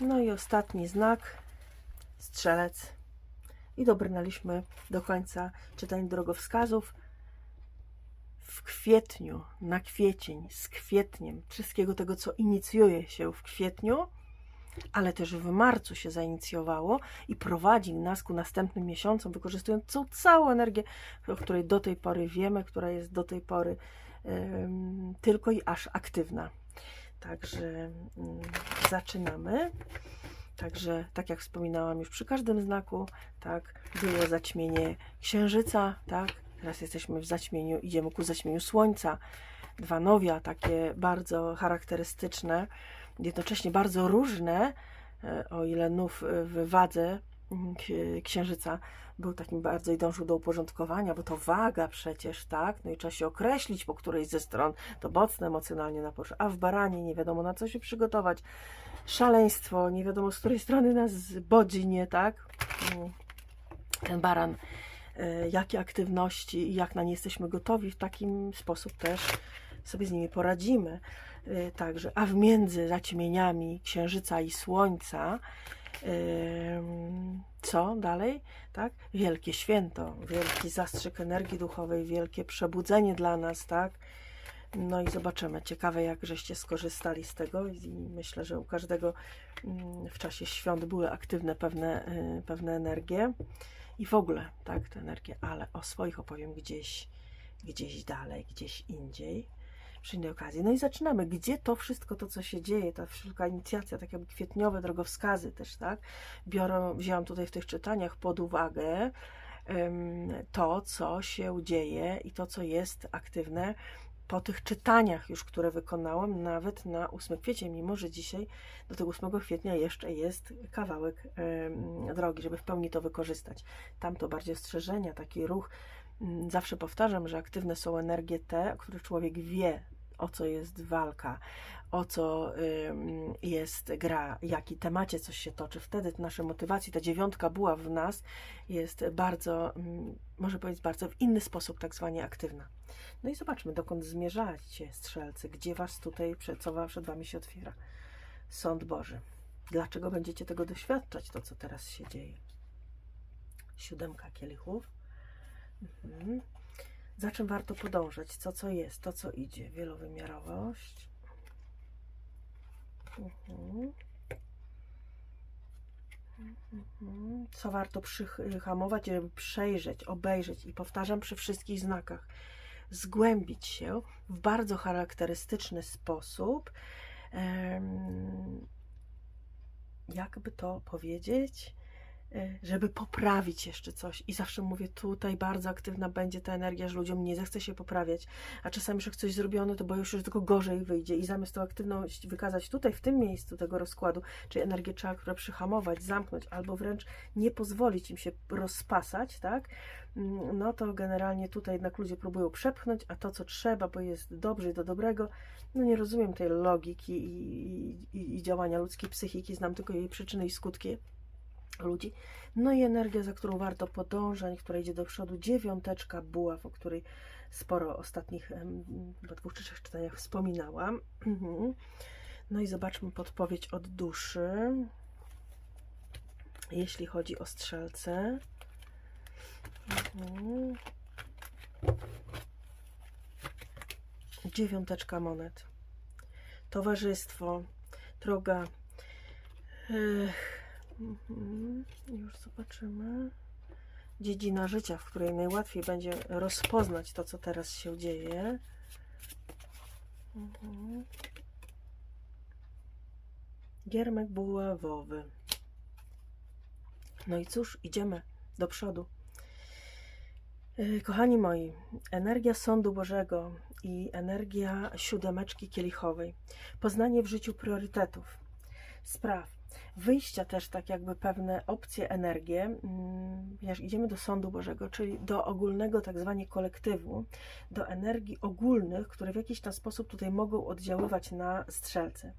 No i ostatni znak, strzelec. I dobrnęliśmy do końca czytań drogowskazów. W kwietniu, na kwiecień, z kwietniem, wszystkiego tego, co inicjuje się w kwietniu, ale też w marcu się zainicjowało i prowadzi nas ku następnym miesiącom, wykorzystując tą całą energię, o której do tej pory wiemy, która jest do tej pory tylko i aż aktywna. Także mm, zaczynamy. Także, tak jak wspominałam już przy każdym znaku, tak, było zaćmienie księżyca, tak, teraz jesteśmy w zaćmieniu, idziemy ku zaćmieniu słońca. Dwa nowia, takie bardzo charakterystyczne, jednocześnie bardzo różne, e, o ile nów e, w wadze księżyca był takim bardzo i dążył do uporządkowania, bo to waga przecież, tak? No i trzeba się określić po którejś ze stron, to mocno emocjonalnie na porze. A w baranie nie wiadomo na co się przygotować. Szaleństwo, nie wiadomo z której strony nas bodzi, nie tak? Mm. Ten baran, e, jakie aktywności i jak na nie jesteśmy gotowi, w takim sposób też sobie z nimi poradzimy. E, Także, a w między zaćmieniami księżyca i słońca, co dalej? Tak? Wielkie święto, wielki zastrzyk energii duchowej, wielkie przebudzenie dla nas, tak? No i zobaczymy. Ciekawe, jak żeście skorzystali z tego i myślę, że u każdego mm, w czasie świąt były aktywne pewne, y, pewne energie i w ogóle, tak, te energie, ale o swoich opowiem gdzieś, gdzieś dalej, gdzieś indziej przy innej okazji. No i zaczynamy. Gdzie to wszystko, to co się dzieje, ta wszelka inicjacja, tak jakby kwietniowe drogowskazy też, tak? Biorę, wzięłam tutaj w tych czytaniach pod uwagę em, to, co się dzieje i to, co jest aktywne po tych czytaniach już, które wykonałam, nawet na 8 kwietnia, mimo że dzisiaj do tego 8 kwietnia jeszcze jest kawałek em, drogi, żeby w pełni to wykorzystać. Tam to bardziej ostrzeżenia, taki ruch. Mm, Zawsze powtarzam, że aktywne są energie te, o których człowiek wie, o co jest walka, o co jest gra, jaki temacie coś się toczy. Wtedy nasze motywacji, ta dziewiątka była w nas, jest bardzo, może powiedzieć, bardzo w inny sposób tak zwanie aktywna. No i zobaczmy, dokąd zmierzacie, strzelcy, gdzie was tutaj, co przed wami się otwiera. Sąd Boży. Dlaczego będziecie tego doświadczać, to co teraz się dzieje? Siódemka kielichów. Mhm. Za czym warto podążać? Co co jest, to co idzie? Wielowymiarowość. Mhm. Mhm. Co warto przyhamować, żeby przejrzeć, obejrzeć i powtarzam przy wszystkich znakach, zgłębić się w bardzo charakterystyczny sposób. Jakby to powiedzieć? E, żeby poprawić jeszcze coś. I zawsze mówię, tutaj bardzo aktywna będzie ta energia, że ludziom nie zechce się poprawiać, a czasami, że coś zrobione, to boją się, że tylko gorzej wyjdzie. I zamiast tą aktywność wykazać tutaj, w tym miejscu tego rozkładu, czyli energię trzeba które przyhamować, zamknąć, albo wręcz nie pozwolić im się rozpasać, tak? Mm, No to generalnie tutaj jednak ludzie próbują przepchnąć, a to, co trzeba, bo jest dobrze i do dobrego, no nie rozumiem tej logiki i, i, i działania ludzkiej psychiki, znam tylko jej przyczyny i skutki ludzi. No i energia, za którą warto podążać, która idzie do przodu, dziewiąteczka buław, o której sporo ostatnich dwóch czy trzech czytaniach wspominałam. Mhm. No i zobaczmy podpowiedź od duszy. Jeśli chodzi o strzelce. Mhm. Dziewiąteczka monet. Towarzystwo, droga. Ech, Mhm, Już zobaczymy. Dziedzina życia, w której najłatwiej będzie rozpoznać to, co teraz się dzieje. Mhm. Giermek buławowy. No i cóż, idziemy do przodu. Yy, Kochani moi, energia sądu Bożego i energia siódemeczki kielichowej. Poznanie w życiu priorytetów, spraw, wyjścia też tak jakby pewne opcje, energie, mm, ponieważ idziemy do sądu Bożego, czyli do ogólnego tak zwanie kolektywu, do energii ogólnych, które w jakiś tam sposób tutaj mogą oddziaływać na strzelce.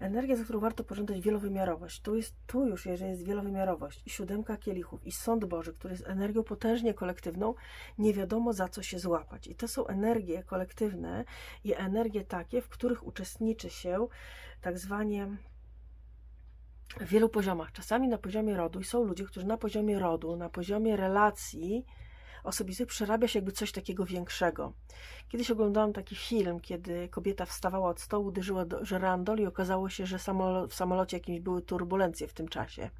Energia, za którą warto pożądać wielowymiarowość. Tu, jest, tu już, jeżeli jest wielowymiarowość, i siódemka kielichów, i sąd Boży, który jest energią potężnie kolektywną, nie wiadomo za co się złapać. I to są energie kolektywne i energie takie, w których uczestniczy się tak zwanie w wielu poziomach. Czasami na poziomie rodu i są ludzie, którzy na poziomie rodu, na poziomie relacji osobistych przerabia się jakby coś takiego większego. Kiedyś oglądałam taki film, kiedy kobieta wstawała od stołu, uderzyła do żerandol i okazało się, że samolo- w samolocie jakimś były turbulencje w tym czasie.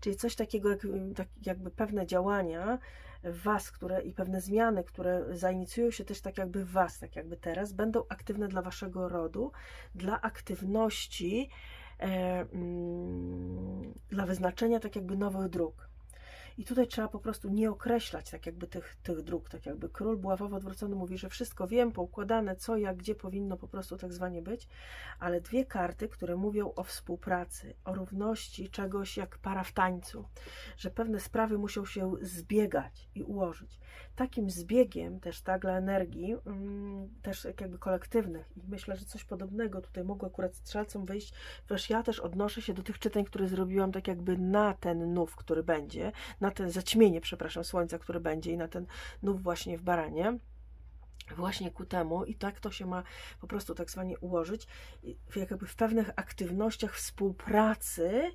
Czyli coś takiego, jak, tak, jakby pewne działania w Was, które i pewne zmiany, które zainicjują się też tak jakby w Was, tak jakby teraz, będą aktywne dla Waszego rodu, dla aktywności, dla wyznaczenia tak jakby nowych dróg. I tutaj trzeba po prostu nie określać tak jakby tych, tych dróg, tak jakby król buławowo odwrócony mówi, że wszystko wiem, poukładane, co, jak, gdzie powinno po prostu tak zwanie być, ale dwie karty, które mówią o współpracy, o równości czegoś jak para w tańcu, że pewne sprawy muszą się zbiegać i ułożyć. Takim zbiegiem też tak dla energii, mm, też jakby kolektywnych i myślę, że coś podobnego tutaj mogło akurat strzelcom wyjść, ponieważ ja też odnoszę się do tych czytań, które zrobiłam tak jakby na ten nów, który będzie, na ten zaćmienie, przepraszam, słońca, który będzie i na ten nów właśnie w baranie właśnie ku temu i tak to się ma po prostu tak zwanie ułożyć, jakby w pewnych aktywnościach współpracy,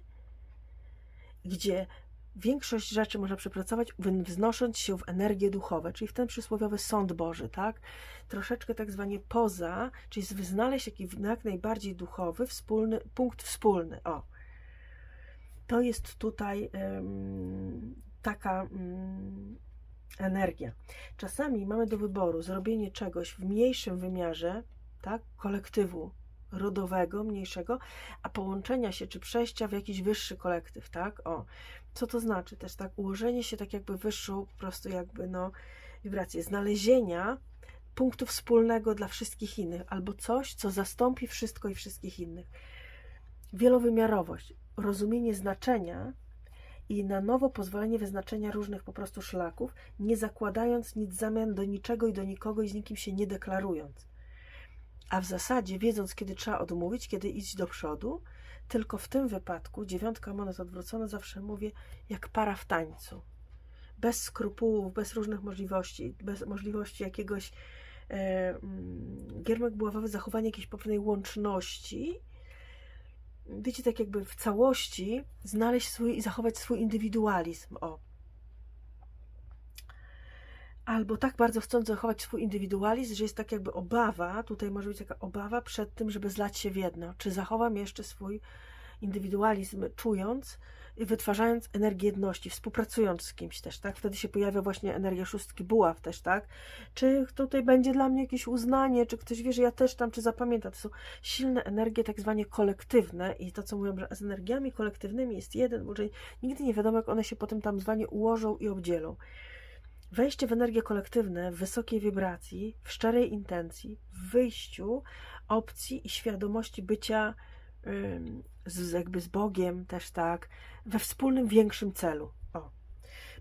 gdzie większość rzeczy można przepracować, wznosząc się w energie duchowe, czyli w ten przysłowiowy sąd Boży, tak? Troszeczkę tak zwanie poza, czyli znaleźć jakiś jak najbardziej duchowy, wspólny, punkt wspólny, o. To jest tutaj taka mm, energia. Czasami mamy do wyboru zrobienie czegoś w mniejszym wymiarze, tak, kolektywu rodowego, mniejszego, a połączenia się czy przejścia w jakiś wyższy kolektyw, tak? O, co to znaczy też, tak? Ułożenie się tak jakby wyższą, po prostu jakby, no, wibrację, znalezienia punktu wspólnego dla wszystkich innych, albo coś, co zastąpi wszystko i wszystkich innych. Wielowymiarowość, rozumienie znaczenia i na nowo pozwolenie wyznaczenia różnych po prostu szlaków, nie zakładając nic zamian do niczego i do nikogo i z nikim się nie deklarując. A w zasadzie wiedząc, kiedy trzeba odmówić, kiedy iść do przodu, tylko w tym wypadku dziewiątka monet odwrócona zawsze mówię jak para w tańcu. Bez skrupułów, bez różnych możliwości, bez możliwości jakiegoś e, mm, giermek buławowy, zachowanie jakiejś pewnej łączności, wiecie, tak jakby w całości znaleźć swój i zachować swój indywidualizm. O. Albo tak bardzo chcąc zachować swój indywidualizm, że jest tak jakby obawa, tutaj może być taka obawa przed tym, żeby zlać się w jedno. Czy zachowam jeszcze swój indywidualizm, czując i wytwarzając energię jedności, współpracując z kimś też, tak? Wtedy się pojawia właśnie energia szóstki buław też, tak? Czy tutaj będzie dla mnie jakieś uznanie, czy ktoś wie, że ja też tam, czy zapamięta. To są silne energie tak zwane kolektywne i to, co mówią, że z energiami kolektywnymi jest jeden, bo nigdy nie wiadomo, jak one się potem tam zwanie ułożą i obdzielą. Wejście w energie kolektywne w wysokiej wibracji, w szczerej intencji, w wyjściu opcji i świadomości bycia z, jakby z Bogiem też tak, we wspólnym większym celu. O.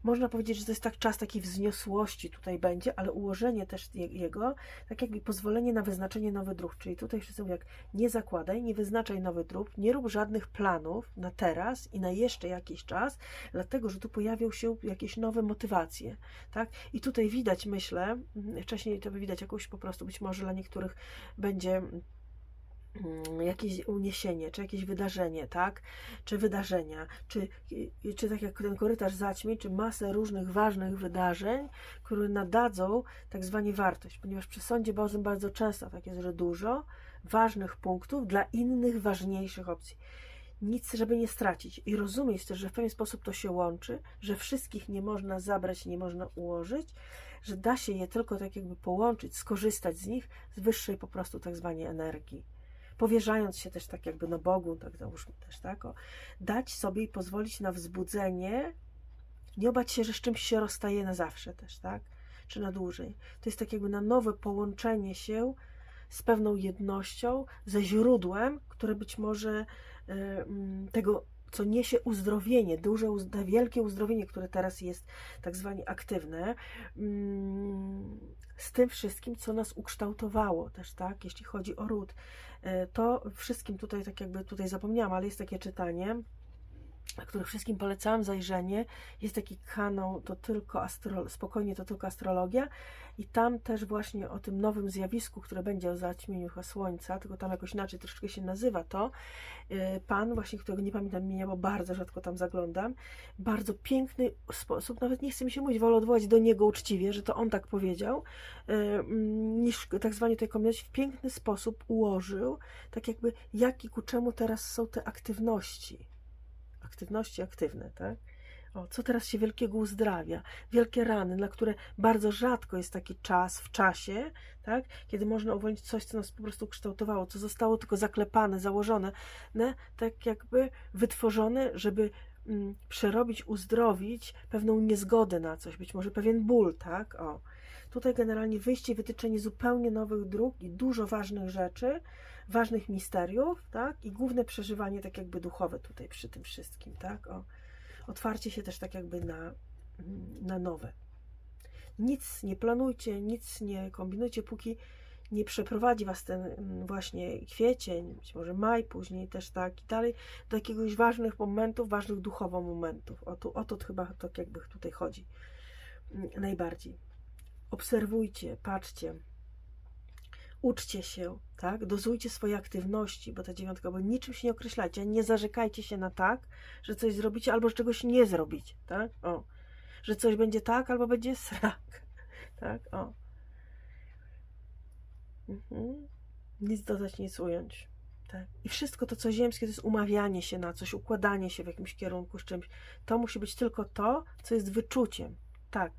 Można powiedzieć, że to jest tak czas takiej wzniosłości tutaj będzie, ale ułożenie też je- jego, tak jakby pozwolenie na wyznaczenie nowych dróg. Czyli tutaj wszyscy mówią, jak nie zakładaj, nie wyznaczaj nowych dróg, nie rób żadnych planów na teraz i na jeszcze jakiś czas, dlatego, że tu pojawią się jakieś nowe motywacje, tak? I tutaj widać, myślę, mm, wcześniej to by widać jakąś po prostu, być może dla niektórych będzie jakieś uniesienie, czy jakieś wydarzenie, tak? Czy wydarzenia, czy, czy tak jak ten korytarz zaćmi, czy masę różnych ważnych wydarzeń, które nadadzą tak zwanie wartość, ponieważ przy sądzie Bożym bardzo często tak jest, że dużo ważnych punktów dla innych ważniejszych opcji. Nic, żeby nie stracić. I rozumieć też, że w pewien sposób to się łączy, że wszystkich nie można zabrać, nie można ułożyć, że da się je tylko tak jakby połączyć, skorzystać z nich, z wyższej po prostu tak zwanej energii powierzając się też tak jakby no Bogu, tak załóżmy też, tak, o, dać sobie i pozwolić na wzbudzenie, nie obać się, że z czymś się rozstaje na zawsze też, tak, czy na dłużej. To jest tak jakby na nowe połączenie się z pewną jednością, ze źródłem, które być może y, mm, tego, co niesie uzdrowienie, duże, wielkie uzdrowienie, które teraz jest tak zwanie aktywne, mm, z tym wszystkim, co nas ukształtowało też, tak, jeśli chodzi o ród. E, To wszystkim tutaj, tak jakby tutaj zapomniałam, ale jest takie czytanie, na który wszystkim polecałam zajrzenie. Jest taki kanał, to tylko astro, spokojnie, to tylko astrologia. I tam też właśnie o tym nowym zjawisku, które będzie o zaćmieniu słońca, tylko tam jakoś inaczej troszeczkę się nazywa to. Yy, Pan, właśnie którego nie pamiętam imienia, bo bardzo rzadko tam zaglądam, bardzo piękny sposób, nawet nie chce mi się mówić, wolę odwołać do niego uczciwie, że to on tak powiedział, yy, mm, niż tak zwanie tej kombinacji, w piękny sposób ułożył, tak jakby jak i ku czemu teraz są te aktywności aktywności aktywne, tak? O, co teraz się wielkiego uzdrawia? Wielkie rany, na które bardzo rzadko jest taki czas w czasie, tak? Kiedy można uwolnić coś, co nas po prostu kształtowało, co zostało tylko zaklepane, założone, ne? tak jakby wytworzone, żeby mm, przerobić, uzdrowić pewną niezgodę na coś, być może pewien ból, tak? O. Tutaj generalnie wyjście i wytyczenie zupełnie nowych dróg i dużo ważnych rzeczy, ważnych misteriów, tak? I główne przeżywanie tak jakby duchowe tutaj przy tym wszystkim, tak? O, otwarcie się też tak jakby na, na nowe. Nic nie planujcie, nic nie kombinujcie, póki nie przeprowadzi was ten mm, właśnie kwiecień, być może maj, później też tak i dalej, do jakiegoś ważnych momentów, ważnych duchowo momentów. O to, o to chyba tak jakby tutaj chodzi mm, najbardziej. Obserwujcie, patrzcie, uczcie się, tak? Dozujcie swoje aktywności, bo ta dziewiątka, bo niczym się nie określajcie, nie zarzekajcie się na tak, że coś zrobicie albo że czegoś nie zrobić, tak? O. Że coś będzie tak albo będzie srak, tak? O. Mhm. Nic dodać, nic ująć. Tak. I wszystko to, co ziemskie, to jest umawianie się na coś, układanie się w jakimś kierunku z czymś. To musi być tylko to, co jest wyczuciem. Tak,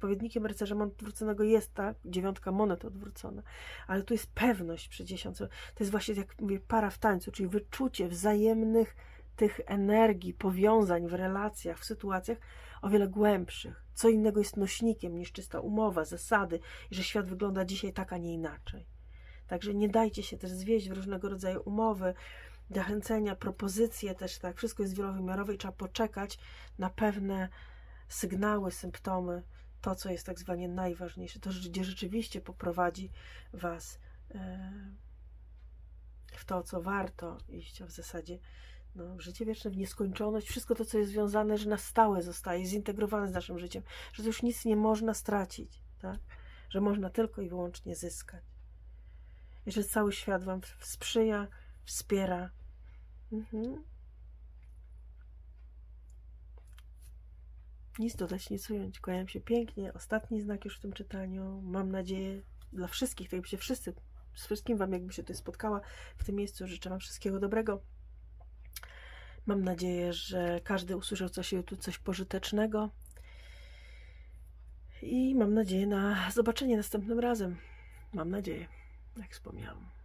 odpowiednikiem rycerza odwróconego jest ta dziewiątka monet odwrócona, ale tu jest pewność przy dziesiątce. To jest właśnie, jak mówię, para w tańcu, czyli wyczucie wzajemnych tych energii, powiązań w relacjach, w sytuacjach o wiele głębszych. Co innego jest nośnikiem niż czysta umowa, zasady i że świat wygląda dzisiaj tak, a nie inaczej. Także nie dajcie się też zwieść w różnego rodzaju umowy, zachęcenia, propozycje też, tak, wszystko jest wielowymiarowe i trzeba poczekać na pewne sygnały, symptomy, to, co jest tak zwanie najważniejsze, to, gdzie rzeczywiście poprowadzi Was e, w to, co warto iść, a w zasadzie no, życie wieczne, w nieskończoność, wszystko to, co jest związane, że na stałe zostaje zintegrowane z naszym życiem, że już nic nie można stracić, tak? że można tylko i wyłącznie zyskać. I że cały świat Wam sprzyja, wspiera. Mhm. Nic dodać, nic ująć. Kłaniam się pięknie. Ostatni znak już w tym czytaniu. Mam nadzieję dla wszystkich, tak jakby się wszyscy, z wszystkim Wam jakby się tutaj spotkała w tym miejscu. Życzę Wam wszystkiego dobrego. Mam nadzieję, że każdy usłyszał coś tu coś pożytecznego. I mam nadzieję na zobaczenie następnym razem. Mam nadzieję, jak wspomniałam.